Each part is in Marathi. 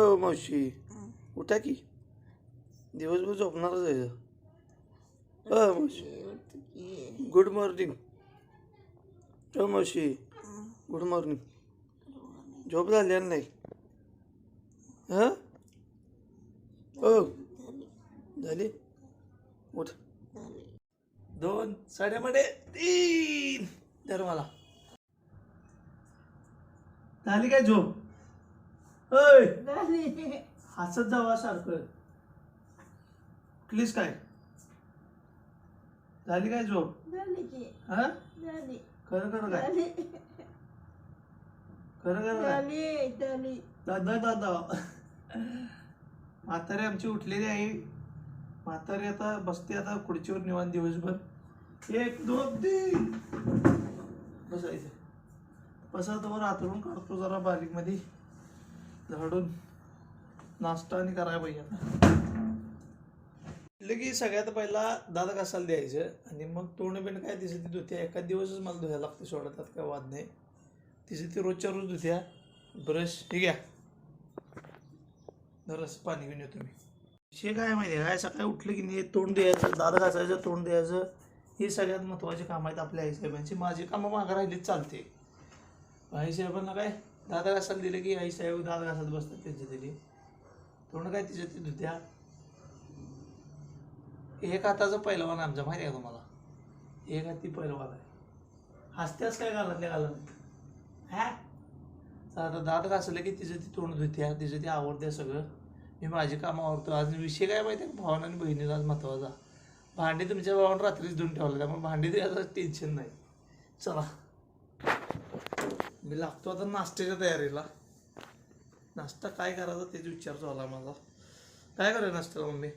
हो मावशी उठा की. दिवसभर झोपणारच आहे हो मावशी गुड मॉर्निंग. हो मावशी गुड मॉर्निंग. झोप झाली नाही? हां? हो झाली. उठ. दोन साड्यामध्ये तीन. धर मला. झाली काय झोप? होय हसत जावा सारखं. प्लीज काय? झाली काय झोप? हा? खरं खरं काय? खरं खरं काय? दादा दादा. म्हातारी आमची उठलेली आहे म्हातारी आता बसते आता खुर्चीवर निवांत दिवसभर. एक दोन तीन. बसायचं. बसा तर आतरून काढतो जरा बारीकमध्ये झाडून नाश्ता आणि करायला पाहिजे. आता म्हटलं की सगळ्यात पहिला दादा घासायला द्यायचं आणि मग तोंड बिंड काय तिचं ती धुत्या. एका दिवसच मला धुवायला लागते सोडा त्यात काय वाद नाही. तिचं ती रोजच्या रोज धुत्या. ब्रश हे घ्या जरास पाणी घेऊन येतो मी. विषय काय माहिती आहे? काय सकाळी उठलं की नाही तोंड द्यायचं दादा घासायचं तोंड द्यायचं हे सगळ्यात महत्त्वाचे काम आहेत आपल्या आईसाहेबांची माझी कामं मागं राहिलीच चालते. आईसाहेबांना काय दादा घासायला दिले की आई साहेब दादा घासत बसतात त्यांच्या दिली. तोंड काय तिच्या ते धुत्या? एक हाताचं पहिलवान आमचा माहिती आहे का तुम्हाला? एक हाती पहिलवान आहे. हसत्यास काय घालतल्या घालत हा? आता दात घासले की तिचं ती तोंड धुत्या तिचं ती आवडते सगळं. मी माझी कामं आवडतो आज विषय काय माहिती आहे? भावना आणि बहिणीला आज महत्त्वाचा. भांडी तुमच्या भावानं रात्रीच धुवून ठेवलं त्यामुळे भांडी द्यायचं टेन्शन नाही. चला. मी लागतो आता नाश्त्याच्या तयारीला. नाश्ता काय करायचा त्याचा विचार चालला माझा. काय करायचं नाश्त्याला मम्मी?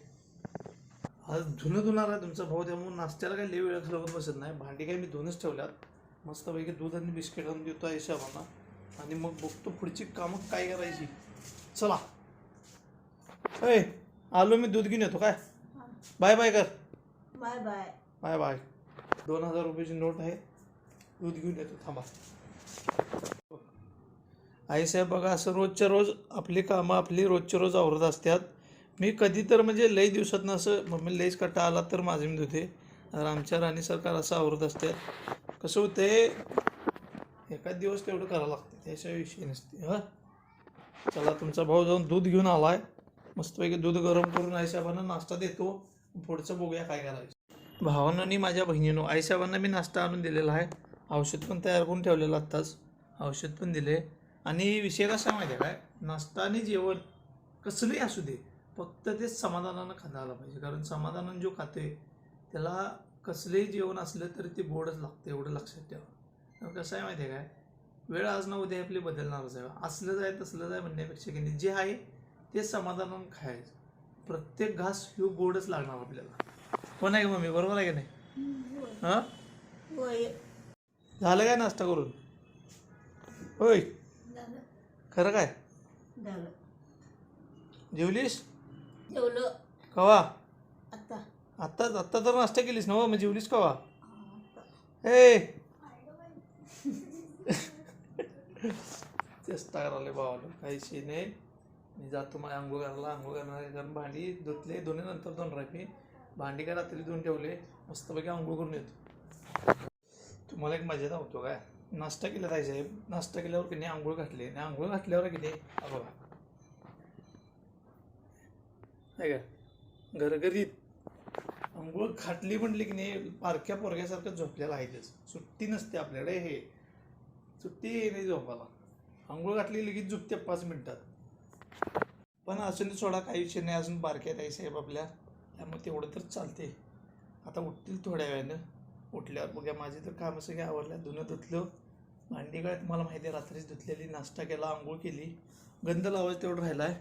आज धुणं धुणार आहे तुमचा भाऊ त्यामुळे नाश्त्याला काही लई वेळ घालवत बसत नाही. भांडी काही मी धुवूनच ठेवल्यात. मस्तपैकी दूध आणि बिस्किट आणून देतो आहे शाबांना. आणि मग बघतो पुढची कामं काय करायची. चला. ए आलो मी दूध घेऊन येतो काय? बाय बाय कर. Bye bye. Bye bye. दोन हजार रुपयाची नोट आहे. दूध घेऊन येतो थांबा. आईसाहेब बघा असं रोजच्या रोज आपली कामं आपली रोजच्या रोज आवरत असतात. मी कधी तर म्हणजे लई दिवसात असं मम्मी लईच कट्टा आला तर माझे मी धुते. आमच्या राणी सरकार असं आवरत असतात कसं होते एखाद दिवस तेवढं करावं लागतं. त्याशिवाय विषय नसते. हां? चला तुमचा भाऊ जाऊन दूध घेऊन आलाय. मस्तपैकी दूध गरम करून आईसाहेबांना नाश्ता देतो. पुढचं बघूया काय करायचं. भावानं आणि माझ्या बहिणीनं आईसाहेबांना मी नाश्ता आणून दिलेला आहे. औषध पण तयार करून ठेवलेलं आत्ताच. औषध पण दिले. आणि विषय कसा आहे माहिती आहे काय? नाश्ता आणि जेवण कसलंही असू दे फक्त ते समाधानानं खाता आलं पाहिजे. कारण समाधानानं जो खाते त्याला कसलंही जेवण असलं तरी ते गोडच लागतं एवढं लक्षात ठेवा. कारण कसं आहे माहिती आहे काय? वेळ आज ना उद्या आपली बदलणारच आहे. असलं जाय तसलं जाय म्हणण्यापेक्षा की जे आहे ते समाधानानं खायचं. प्रत्येक घास ह्यो गोडच लागणार आपल्याला. कोण आहे का मम्मी? बरोबर आहे का नाही? हां? झालं काय नाश्ता करून? होय. खरं काय? झालं. जेवलीस? जेवलं. कवा? आता आत्ताच? आत्ता तर नाश्ता केलीस ना हो? मग जेवलीस कवा. ए! चेष्टा करायला भावाला. काही शे नाही मी जातो माझ्या आंघोळ करायला आंघोळ करणार. कारण भांडी धुतले. दोन्ही नंतर दोन राहते भांडी काय रात्री धुवून ठेवले. मस्तपैकी आंघोळ करून येतो. मला एक मजा होतो काय? नाश्ता केला जायचा आहे नाश्ता केल्यावर की नाही आंघोळ घातली. आणि आंघोळ घातल्यावर की नाही बघा. आहे का घरघरीत. आंघोळ घातली म्हटली की नाही पारख्या पोरग्यासारखं झोपलेलं आहे तेच. सुट्टी नसते आपल्याकडे हे. सुट्टी नाही झोपाला आंघोळ घातली लगेच झोपते पाच मिनटात. पण अजून सोडा काही विषय नाही. अजून बारक्या आहे साहेब आपल्या. त्यामुळे तेवढं तर चालते आता उठतील थोड्या वेळानं. उठल्यावर बघा माझी तर कामं सगळी आवडल्या धुणं धुतलं. भांडी काय तुम्हाला माहिती आहे रात्रीच धुतलेली नाश्ता केला आंघोळ केली. गंध लावायचं तेवढं राहिला आहे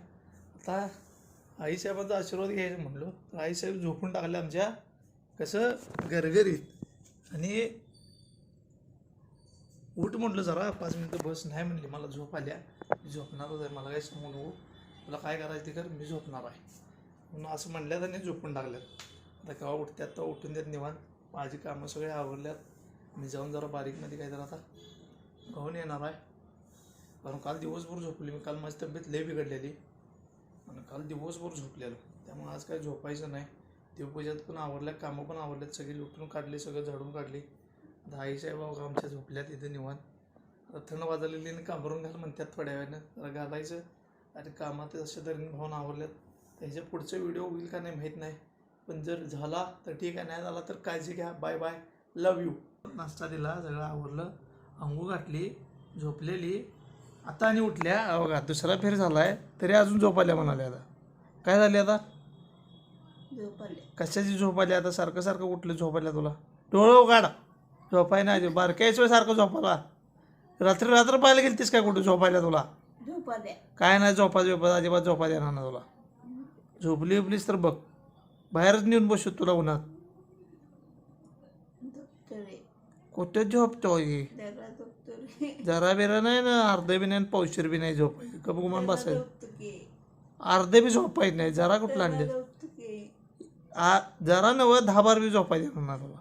आता आईसाहेबांचा आशीर्वाद घ्यायचं म्हणलो. तर आईसाहेब झोपून टाकले आमच्या. कसं? गरगरीत आणि उठ म्हटलं जरा पाच मिनटं बस. नाही म्हणली मला झोप आल्या. मी झोपणारच आहे मला काही सांगू नको. तुला काय करायचं ते कर मी झोपणार आहे. म्हणून असं म्हणल्यात आणि झोपून टाकल्यात. आता केव्हा उठत्यात तर उठून देत निवांत. माझी कामं सगळे आवरल्यात. मी जाऊन जरा बारीकमध्ये काय तर आता घाऊन येणार आहे. कारण काल दिवसभर झोपली मी. काल माझी तब्येत लय बिघडलेली. आणि काल दिवसभर झोपलेलो. त्यामुळे आज काय झोपायचं नाही. देवपूजात पण आवडल्या कामं पण आवडल्यात सगळी लुटून काढली सगळं झाडून काढली. दाई साहेब आमच्या झोपल्यात इथे निवान आता थंड वाजलेली आणि कांबरून घाल म्हणतात थोड्या वेळानं. जरा घालायचं. आणि कामात अशा तऱ्हेने भावना आवडल्यात त्याच्या पुढचा व्हिडिओ होईल का नाही माहीत नाही. पण जर झाला तर ठीक आहे नाही झाला तर काळजी घ्या. बाय बाय लव यू नाश्ता दिला सगळं आवरलं अंघोळ घातली झोपलेली. आता आणि उठल्या. बघा दुसरा फेर झालाय. तरी अजून झोप आल्या म्हणाले आता. काय झाले आता? कशाची झोप आली आता? सारखं सारखं उठलं झोप आल्या तुला? डोळं उघाड. झोपाय नाही बारक्याच वेळ सारखं झोपाला. रात्री रात्र पाहायला गेलतीस काय कुठं? झोपायला तुला? काय नाही झोपा झोपा अजिबात झोपा देणार ना तुला. झोपली बिपलीस तर बघ. बाहेरच नेऊन बसू तुला उन्हात. कुठे झोपतोय? जरा बिरा नाही ना अर्धे बी नाही पावशीर बी नाही झोपाय कप गुमान बसायचं. झोपतो की अर्धे बी झोपायच नाही जरा कुठला जरा अंडे झोपतो की आ जरा नव दहा बार बी झोपाय देणार ना तुला.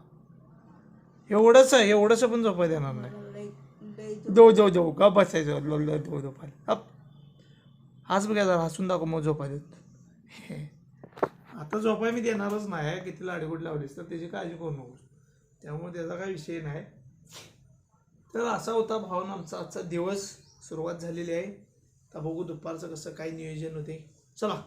एवढंच आहे एवढंच पण झोपाय देणार नाही. जाऊ जाऊ जाऊ का बसायचं. झोपायला. आज बघा जरा हसून दाखव मग झोपाय देत आता झोपाय मी देणारच नाही किती लाडीगुड लावलीस तर त्याची काळजी करू नको त्यामुळे त्याचा काही विषय नाही. तर असा होता भावना आमचा. आजचा दिवस सुरुवात झालेली आहे. आता बघू दुपारचं कसं काय नियोजन होते. चला.